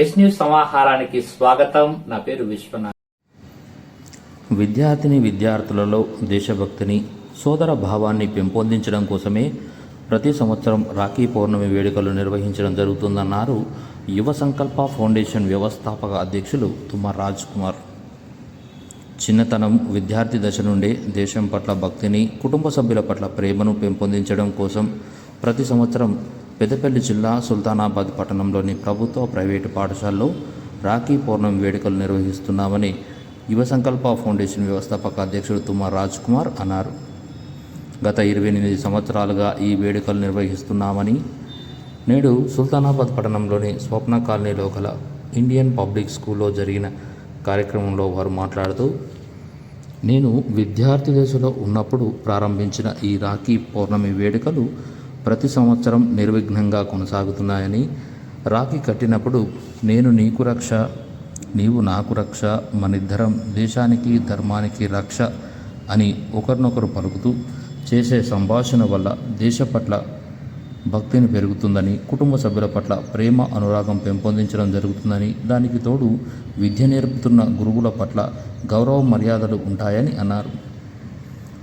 Yes news సమాహారానికి స్వాగతం. నా పేరు విశ్వనాథ్. విద్యార్థిని విద్యార్థులలో దేశభక్తిని సోదర భావాన్ని పెంపొందించడం కోసమే ప్రతి సంవత్సరం రాఖీ పౌర్ణమి వేడుకలు నిర్వహించడం జరుగుతుందన్నారు యువ సంకల్ప ఫౌండేషన్ వ్యవస్థాపక అధ్యక్షులు తుమ్మ రాజ్ కుమార్ చిన్నతనం విద్యార్థి దశ నుండే దేశం పట్ల భక్తిని కుటుంబ సభ్యుల పట్ల ప్రేమను పెంపొందించడం కోసం ప్రతి సంవత్సరం పెద్దపల్లి జిల్లా సుల్తానాబాద్ పట్టణంలోని ప్రభుత్వ ప్రైవేటు పాఠశాలలో రాఖీ పౌర్ణమి వేడుకలు నిర్వహిస్తున్నామని యువ సంకల్ప ఫౌండేషన్ వ్యవస్థాపక అధ్యక్షుడు తుమార్ రాజ్ కుమార్ అన్నారు. గత ఇరవై ఎనిమిది సంవత్సరాలుగా ఈ వేడుకలు నిర్వహిస్తున్నామని నేడు సుల్తానాబాద్ పట్టణంలోని స్వప్న కాలనీలో గల ఇండియన్ పబ్లిక్ స్కూల్లో జరిగిన కార్యక్రమంలో వారు మాట్లాడుతూ నేను విద్యార్థి దశలో ఉన్నప్పుడు ప్రారంభించిన ఈ రాఖీ పౌర్ణమి వేడుకలు ప్రతి సంవత్సరం నిర్విఘ్నంగా కొనసాగుతున్నాయని రాఖీ కట్టినప్పుడు నేను నీకు రక్ష నీవు నాకు రక్ష మనిద్దరం దేశానికి ధర్మానికి రక్ష అని ఒకరినొకరు పలుకుతూ చేసే సంభాషణ వల్ల దేశ పట్ల భక్తిని పెరుగుతుందని కుటుంబ సభ్యుల పట్ల ప్రేమ అనురాగం పెంపొందించడం జరుగుతుందని దానికి తోడు విద్య నేర్పుతున్న గురువుల పట్ల గౌరవ మర్యాదలు ఉంటాయని అన్నారు.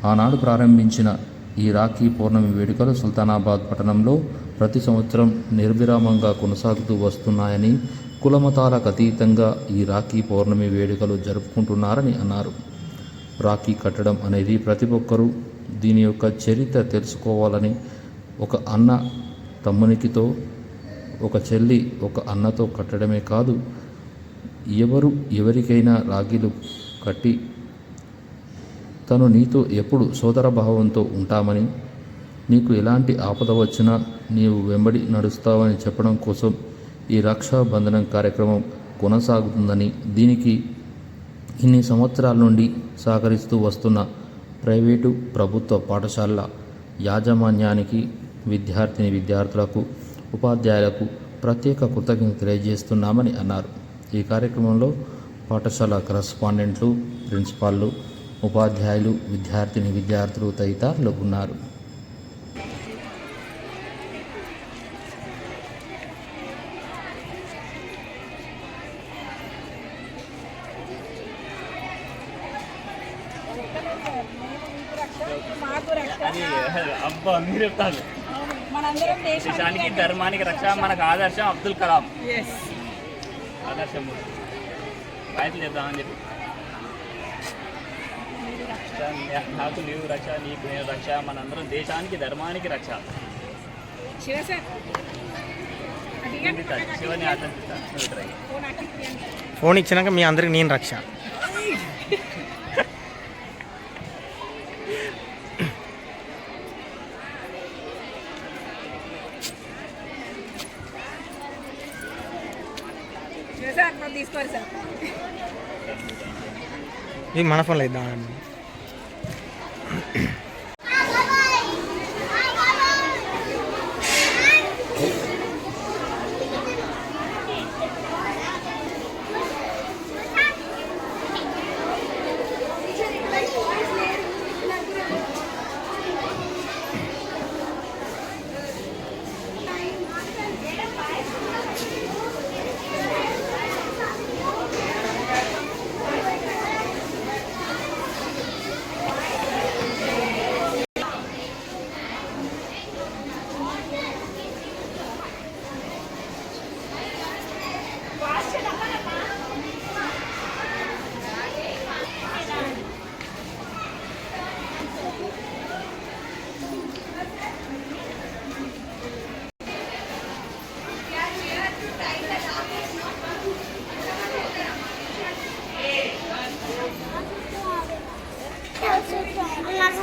ఆనాడు ప్రారంభించిన ఈ రాఖీ పౌర్ణమి వేడుకలు సుల్తానాబాద్ పట్టణంలో ప్రతి సంవత్సరం నిర్విరామంగా కొనసాగుతూ వస్తున్నాయని కులమతాలకు అతీతంగా ఈ రాఖీ పౌర్ణమి వేడుకలు జరుపుకుంటున్నారని అన్నారు. రాఖీ కట్టడం అనేది ప్రతి ఒక్కరూ దీని యొక్క చరిత్ర తెలుసుకోవాలని ఒక అన్న తమ్మునికితో ఒక చెల్లి ఒక అన్నతో కట్టడమే కాదు ఎవరు ఎవరికైనా రాఖీలు కట్టి తను నీతో ఎప్పుడు సోదర భావంతో ఉంటామని నీకు ఎలాంటి ఆపద వచ్చినా నీవు వెంబడి నడుస్తావని చెప్పడం కోసం ఈ రక్షాబంధనం కార్యక్రమం కొనసాగుతుందని దీనికి ఇన్ని సంవత్సరాల నుండి సహకరిస్తూ వస్తున్న ప్రైవేటు ప్రభుత్వ పాఠశాలల యాజమాన్యానికి విద్యార్థిని విద్యార్థులకు ఉపాధ్యాయులకు ప్రత్యేక కృతజ్ఞత తెలియజేస్తున్నామని అన్నారు. ఈ కార్యక్రమంలో పాఠశాల కరస్పాండెంట్లు ప్రిన్సిపాల్లు ఉపాధ్యాయులు విద్యార్థిని విద్యార్థులు తదితరులు ఉన్నారు అబ్బా మీరు దేశానికి ధర్మానికి రక్ష మనకు ఆదర్శం అబ్దుల్ కలాం. ఆదర్శం. రైతులు చెప్తామని చెప్పి. నాకు నీవు రక్ష నీకు నేను రక్ష మనందరం దేశానికి ధర్మానికి రక్ష శివ సార్. శివని ఆచరిస్తాను ఫోన్ ఇచ్చినాక మీ అందరికి నేను రక్ష. తీసుకోవాలి సార్. ఇది మన ఫోన్లో ఇద్దాం.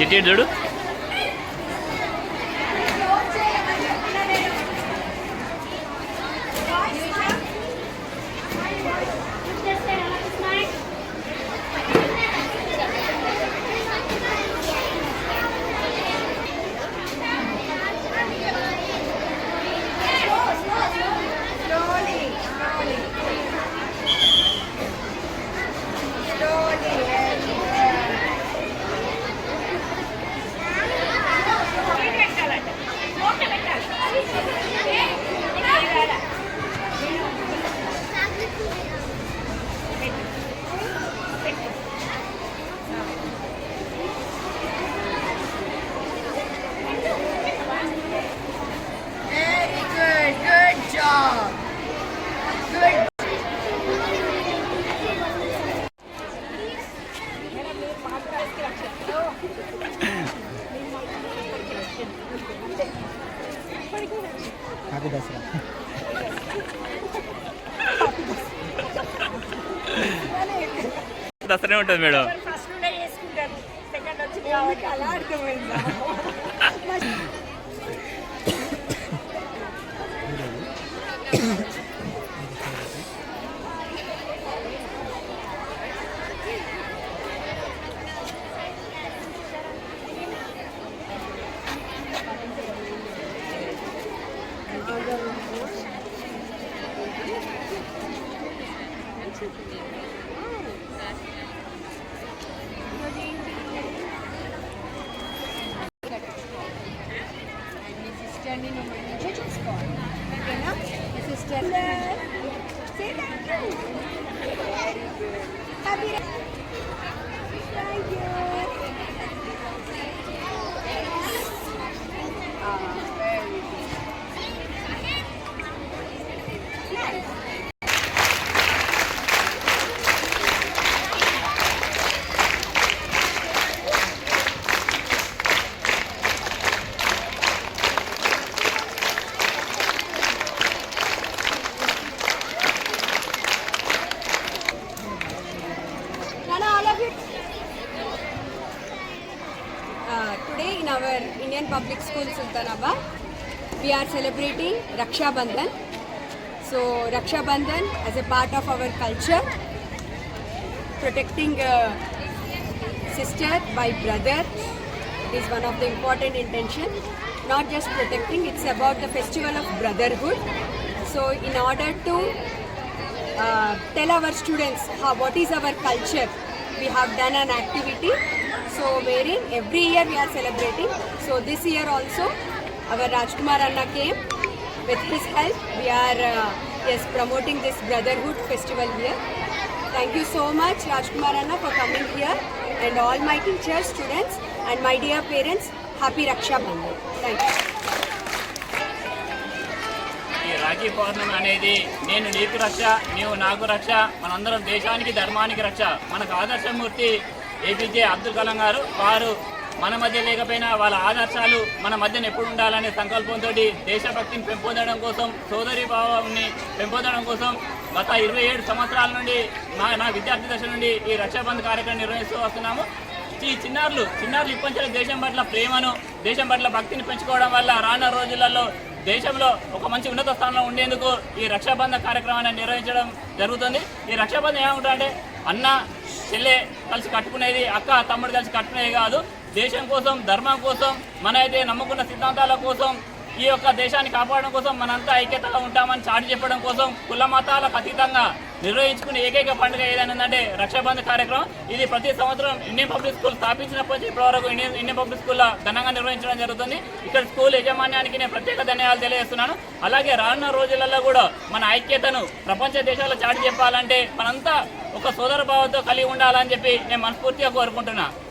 చిట్టి చూడు. దసరే ఉంటుంది మేడం ఫస్ట్ నుండే Thank you. Indian Public School Sultanabad, we are celebrating Raksha Bandhan. So Raksha Bandhan as a part of our culture, protecting uh, sister by brother is one of the important intention. Not just protecting, it's about the festival of brotherhood. So in order to uh, tell our students how, what is our culture. We have done an activity. So very every year we are celebrating so this year also our Raj Kumar అన్న came with his help we are as promoting this brotherhood festival year thank you so much Raj Kumar అన్న for coming here and all my teachers students and my dear parents happy Rakshabandhan thank you Rakhi Pournami అనేది నేను నీకు రక్ష నీవు నాకు రక్ష మనందరం దేశానికి ధర్మానికి రక్ష. మనకు ఆదర్శమూర్తి ఏపీజే అబ్దుల్ కలాం గారు వారు మన మధ్య లేకపోయినా వాళ్ళ ఆదర్శాలు మన మధ్యన ఎప్పుడు ఉండాలనే సంకల్పంతో దేశభక్తిని పెంపొందడం కోసం సోదరి భావాన్ని పెంపొందడం కోసం గత ఇరవై ఏడు సంవత్సరాల నుండి నా నా విద్యార్థి దశ నుండి ఈ రక్షాబంధ్ కార్యక్రమం నిర్వహిస్తూ వస్తున్నాము. ఈ చిన్నారులు చిన్నారులు ఇప్పటి దేశం పట్ల ప్రేమను దేశం పట్ల భక్తిని పెంచుకోవడం వల్ల రానున్న రోజులలో దేశంలో ఒక మంచి ఉన్నత స్థానంలో ఉండేందుకు ఈ రక్షాబంధ కార్యక్రమాన్ని నిర్వహించడం జరుగుతుంది. ఈ రక్షాబంధం ఏమంటారంటే అన్న చెల్లె కలిసి కట్టుకునేది అక్క తమ్ముడు కలిసి కట్టుకునేది కాదు. దేశం కోసం ధర్మం కోసం మన అయితే నమ్ముకున్న సిద్ధాంతాల కోసం ఈ యొక్క దేశాన్ని కాపాడడం కోసం మనంతా ఐక్యతగా ఉంటామని చాటి చెప్పడం కోసం కుల మతాలకు అతీతంగా నిర్వహించుకునే ఏకైక పండుగ ఏదైనా రక్షాబంధ కార్యక్రమం. ఇది ప్రతి సంవత్సరం ఇండియన్ పబ్లిక్ స్కూల్ స్థాపించినప్పటి నుంచి ఇప్పటివరకు ఇండియన్ ఇండియన్ పబ్లిక్ స్కూల్లో ఘనంగా నిర్వహించడం జరుగుతుంది. ఇక్కడ స్కూల్ యజమాన్యానికి నేను ప్రత్యేక ధన్యవాదాలు తెలియజేస్తున్నాను. అలాగే రానున్న రోజులలో కూడా మన ఐక్యతను ప్రపంచ దేశాల్లో చాటి చెప్పాలంటే మనంతా ఒక సోదర భావంతో కలిగి ఉండాలని చెప్పి నేను మనస్ఫూర్తిగా కోరుకుంటున్నాను